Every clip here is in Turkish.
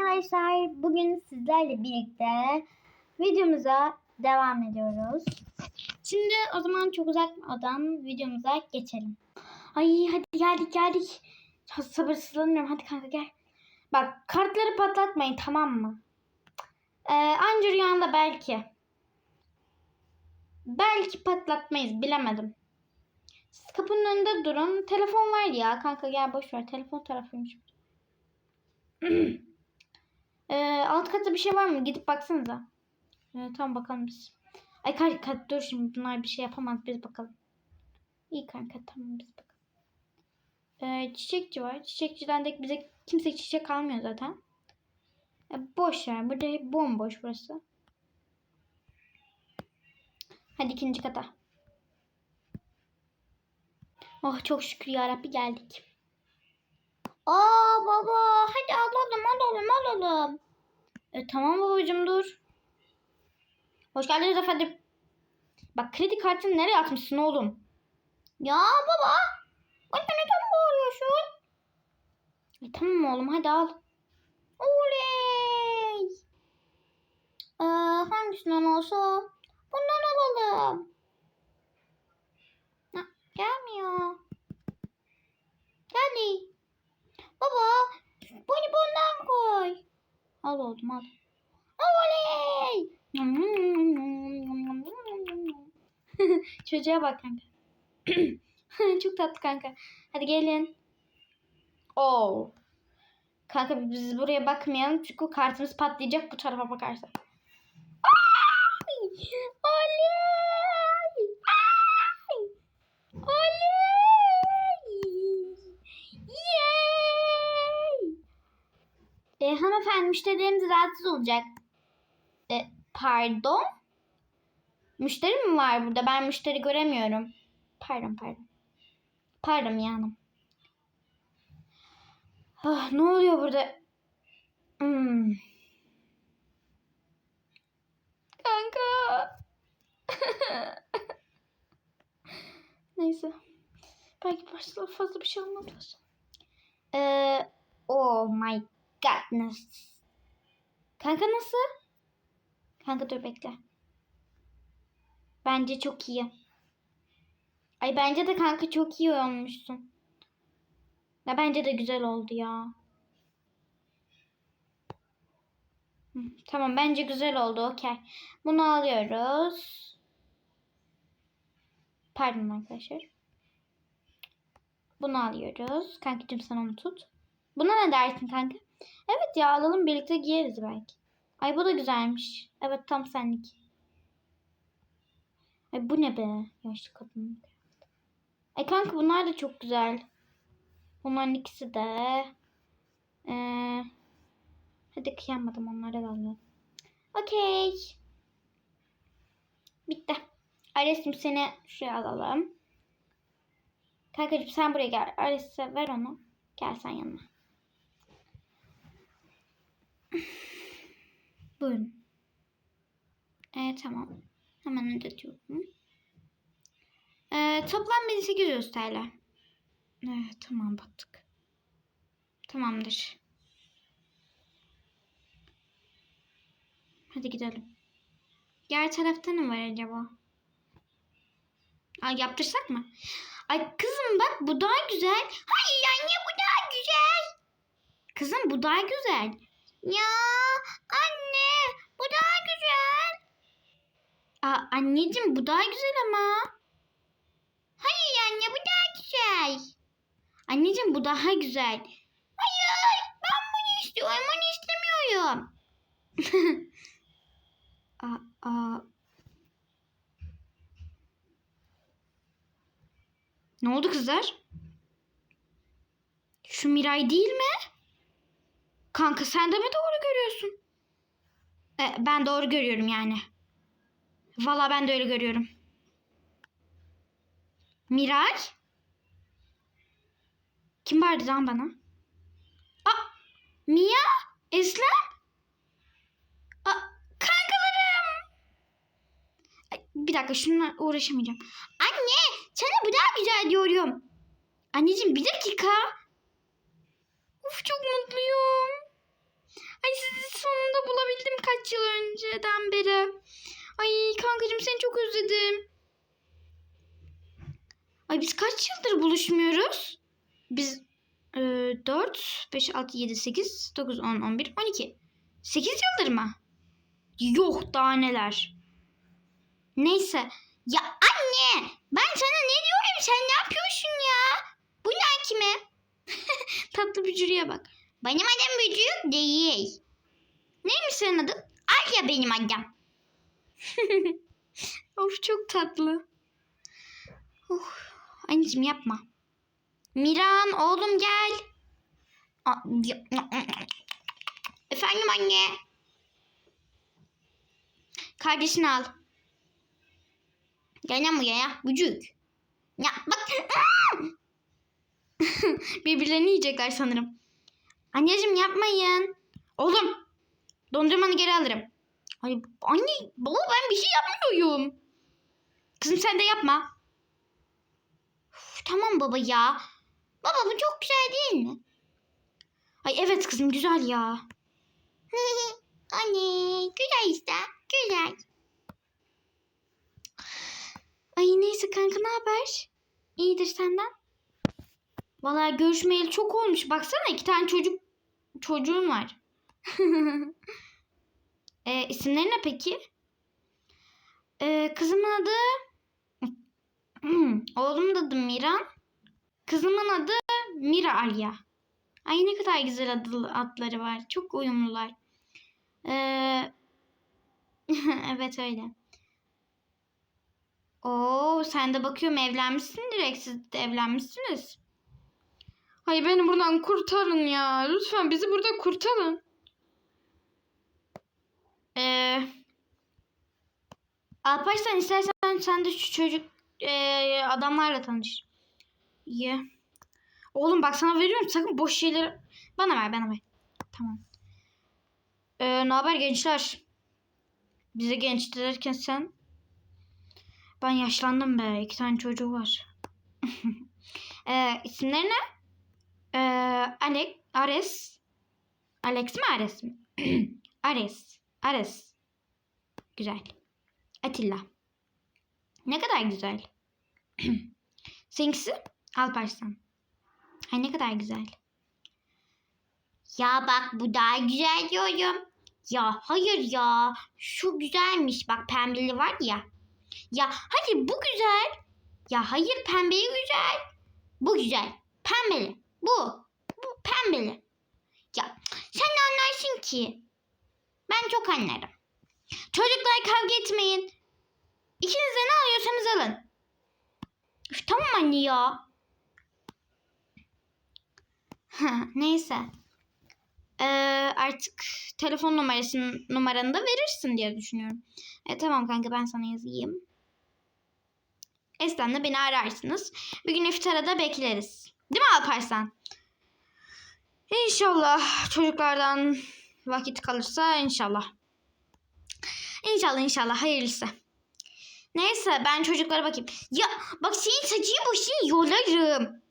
arkadaşlar. Bugün sizlerle birlikte videomuza devam ediyoruz. Şimdi o zaman çok uzatmadan videomuza geçelim. Ay hadi geldik geldik. Sabırsızlanıyorum. Hadi kanka gel. Bak kartları patlatmayın tamam mı? Ee, anca rüyanda belki. Belki patlatmayız bilemedim. Siz kapının önünde durun. Telefon var ya kanka gel boş ver. Telefon tarafıymış. ee, alt katta bir şey var mı? Gidip baksanıza. Ee, tamam bakalım biz. Ay kanka dur şimdi bunlar bir şey yapamaz biz bakalım. İyi kanka tamam biz bakalım. Ee, çiçekçi var. Çiçekçiden de bize kimse çiçek almıyor zaten. Ee, boş ver. Burada hep bomboş burası. Hadi ikinci kata. Oh çok şükür yarabbi geldik. Aa baba hadi alalım alalım alalım. E, tamam babacığım dur. Hoş geldiniz efendim. Bak kredi kartını nereye atmışsın oğlum? Ya baba. Anne neden bağırıyorsun? E, tamam oğlum hadi al. Oley. Ee, hangisinden olsa? Bundan alalım. Ha, gelmiyor. Geldi. Baba bunu bundan koy. Al oğlum al. Oley. Çocuğa bak kanka. Çok tatlı kanka. Hadi gelin. Oo. Kanka biz buraya bakmayalım çünkü kartımız patlayacak bu tarafa bakarsak. Ay! Oley! Ay! Oley! Yay! E, hanımefendi müşterilerimiz rahatsız olacak. E, pardon? Müşteri mi var burada? Ben müşteri göremiyorum. Pardon pardon. Pardon yanım. Ah, ne oluyor burada? Hmm. Kanka. Neyse. Belki başta fazla bir şey olmamıştır. Ee, oh my godness. Kanka nasıl? Kanka dur bekle. Bence çok iyi. Ay bence de kanka çok iyi olmuşsun. Ya bence de güzel oldu ya. Tamam bence güzel oldu okey. Bunu alıyoruz. Pardon arkadaşlar. Bunu alıyoruz. Kankacığım sen onu tut. Buna ne dersin kanka? Evet ya alalım birlikte giyeriz belki. Ay bu da güzelmiş. Evet tam senlik. Ay bu ne be? Yaşlı kadın. Ay kanka bunlar da çok güzel. Bunların ikisi de. Ee, hadi kıyamadım onlara alalım. Okey. Bitti. Ares'im seni şuraya alalım. Kankacığım sen buraya gel. Ares'e ver onu. Gel sen yanıma. Buyurun. Ee, tamam. Hemen ödetiyorum. Ee, toplam 1800 TL. Evet tamam battık. Tamamdır. Hadi gidelim. Diğer tarafta ne var acaba? Ay yaptırsak mı? Ay kızım bak bu daha güzel. Hayır anne bu daha güzel. Kızım bu daha güzel. Ya anne bu daha güzel. Aa, anneciğim bu daha güzel ama. Hayır anne bu daha güzel. Anneciğim bu daha güzel. Hayır ben bunu istiyorum onu istemiyorum. aa, aa. Ne oldu kızlar? Şu Miray değil mi? Kanka sen de mi doğru görüyorsun? E, ben doğru görüyorum yani. Valla ben de öyle görüyorum. Miray? Kim bağırdı lan bana? Aa, Mia? Eslem? Aa, kankalarım. Ay, bir dakika şununla uğraşamayacağım. Anne sana bu daha güzel diyorum. Anneciğim bir dakika. Of çok mutluyum. Ay önceden beri. Ay kankacığım seni çok özledim. Ay biz kaç yıldır buluşmuyoruz? Biz e, 4, 5, 6, 7, 8, 9, 10, 11, 12. 8 yıldır mı? Yok daha neler. Neyse. Ya anne ben sana ne diyorum sen ne yapıyorsun ya? Bu ne kime? Tatlı bücürüye bak. Benim adım bücürük değil. Neymiş senin adın? Arya benim adım. of çok tatlı. Of. Anneciğim yapma. Miran oğlum gel. Ya- Efendim anne. Kardeşini al. Gel buraya ya. Bücük. Ya bak. Birbirlerini yiyecekler sanırım. Anneciğim yapmayın. Oğlum. Dondurmanı geri alırım. Ay anne baba ben bir şey yapmıyorum. Kızım sen de yapma. Uf, tamam baba ya. Baba bu çok güzel değil mi? Ay evet kızım güzel ya. anne güzel işte. Güzel. Ay neyse kanka ne haber? İyidir senden. Vallahi görüşmeyeli çok olmuş. Baksana iki tane çocuk çocuğun var. e, isimleri ne peki? E, kızımın adı oğlumun adı Miran. Kızımın adı Mira Alya. Ay ne kadar güzel adı, adları var. Çok uyumlular. Ee, evet öyle. Oo sen de bakıyorum evlenmişsin direkt. Siz de evlenmişsiniz. Hayır beni buradan kurtarın ya. Lütfen bizi burada kurtarın. Ee, Alparslan istersen sen de şu çocuk ee, adamlarla tanış. İyi. Oğlum bak sana veriyorum sakın boş şeyleri bana ver bana ver. Tamam. Ee, ne haber gençler? Bize genç derken sen ben yaşlandım be. iki tane çocuğu var. ee, isimleri ne? Ee, Alex, Ares. Alex mi Ares mi? Ares. Ares. Güzel. Atilla. Ne kadar güzel. Seninkisi? Alparslan. Ay ne kadar güzel. Ya bak bu daha güzel diyorum. Ya hayır ya. Şu güzelmiş. Bak pembeli var ya. Ya hayır bu güzel. Ya hayır pembeli güzel. Bu güzel. Pembeli. Bu. Bu pembeli. Ya sen anlarsın ki? Ben çok anlarım. Çocuklar kavga etmeyin. İkiniz de ne alıyorsanız alın. Üf, tamam anne ya. Neyse. Ee, artık telefon numarasını numaranı da verirsin diye düşünüyorum. E, tamam kanka ben sana yazayım. Esten'le beni ararsınız. Bir gün iftara da bekleriz. Değil mi Alparslan? İnşallah çocuklardan vakit kalırsa inşallah. İnşallah inşallah hayırlısı. Neyse ben çocuklara bakayım. Ya bak senin saçını başını yolarım.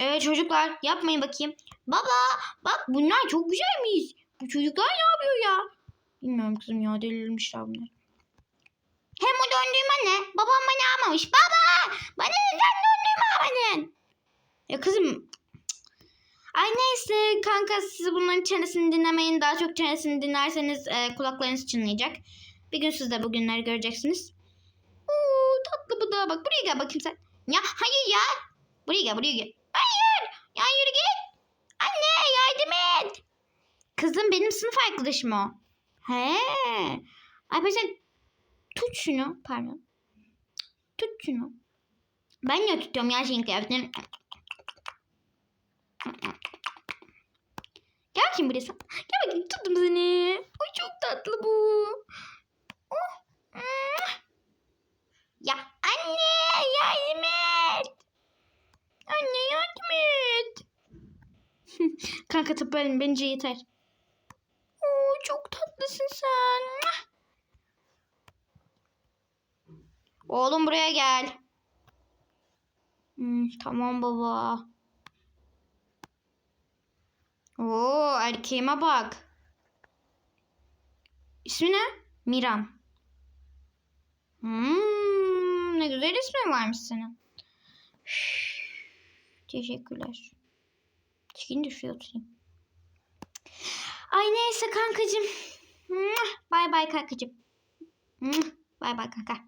Evet çocuklar yapmayın bakayım. Baba bak bunlar çok güzelmiş. Bu çocuklar ne yapıyor ya? Bilmiyorum kızım ya delirmişler bunlar. Hem o döndürme ne? Babam bana almamış. Baba bana neden döndürme almadın? Ya kızım Ay neyse kanka siz bunların çenesini dinlemeyin. Daha çok çenesini dinlerseniz e, kulaklarınız çınlayacak. Bir gün siz de bugünleri göreceksiniz. Oo, tatlı bu da bak buraya gel bakayım sen. Ya hayır ya. Buraya gel buraya gel. Hayır. Ya yürü git. Anne yardım et. Kızım benim sınıf arkadaşım o. He. Ay ben sen tut şunu. Pardon. Tut şunu. Ben ne tutuyorum ya şeyin kıyafetini? Gel bakayım buraya sen. Gel bakayım tuttum seni. Ay çok tatlı bu. Oh. mwah. Ya anne yardım et. Anne yardım et. Kanka tıplarım bence yeter. Oo, çok tatlısın sen. Oğlum buraya gel. Hmm, tamam baba. Oo erkeğime bak. İsmi ne? Miran. Hmm, ne güzel ismin varmış senin. Teşekkürler. Şimdi şuraya oturayım. Ay neyse kankacığım. Mwah, Bay bay kankacığım. Mwah, Bay bay kanka.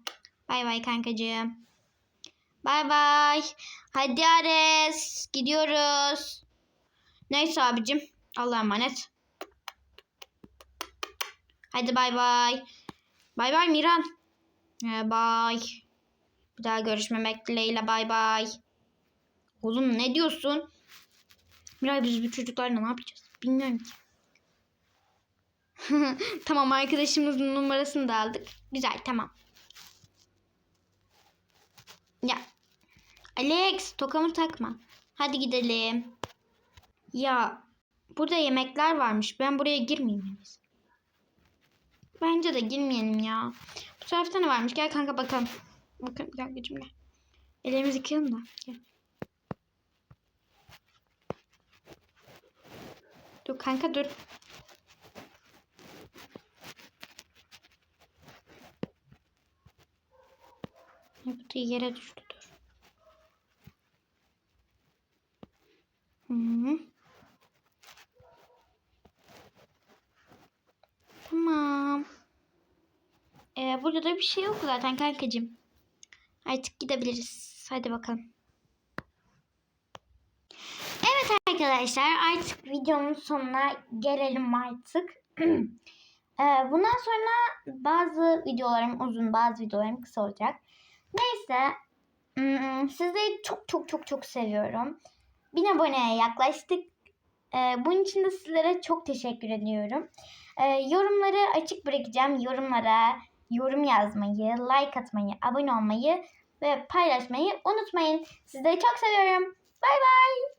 Bay bay kankacığım. Bay bay. Hadi Ares. Gidiyoruz. Neyse abicim. Allah'a emanet. Hadi bay bay. Bay bay Miran. Ee, bay. Bir daha görüşmemek dileğiyle bay bay. Oğlum ne diyorsun? Miray biz bu çocuklarla ne yapacağız? Bilmiyorum ki. tamam arkadaşımızın numarasını da aldık. Güzel tamam. Ya. Alex tokamı takma. Hadi gidelim. Ya burada yemekler varmış. Ben buraya girmeyeyim. Bence de girmeyelim ya. Bu tarafta ne varmış? Gel kanka bakalım. Bakın gel gücüm gel. Ellerimizi yıkayalım da. Gel. Dur kanka dur. Yaptığı yere düştü dur. Hı. Tamam. Ee, burada da bir şey yok zaten kankacığım. Artık gidebiliriz. Hadi bakalım. Evet arkadaşlar artık videonun sonuna gelelim artık. Ee, bundan sonra bazı videolarım uzun bazı videolarım kısa olacak. Neyse hmm, sizleri çok çok çok çok seviyorum. Bin aboneye yaklaştık. Ee, bunun için de sizlere çok teşekkür ediyorum. Ee, yorumları açık bırakacağım. Yorumlara yorum yazmayı, like atmayı, abone olmayı ve paylaşmayı unutmayın. Sizleri çok seviyorum. Bay bay.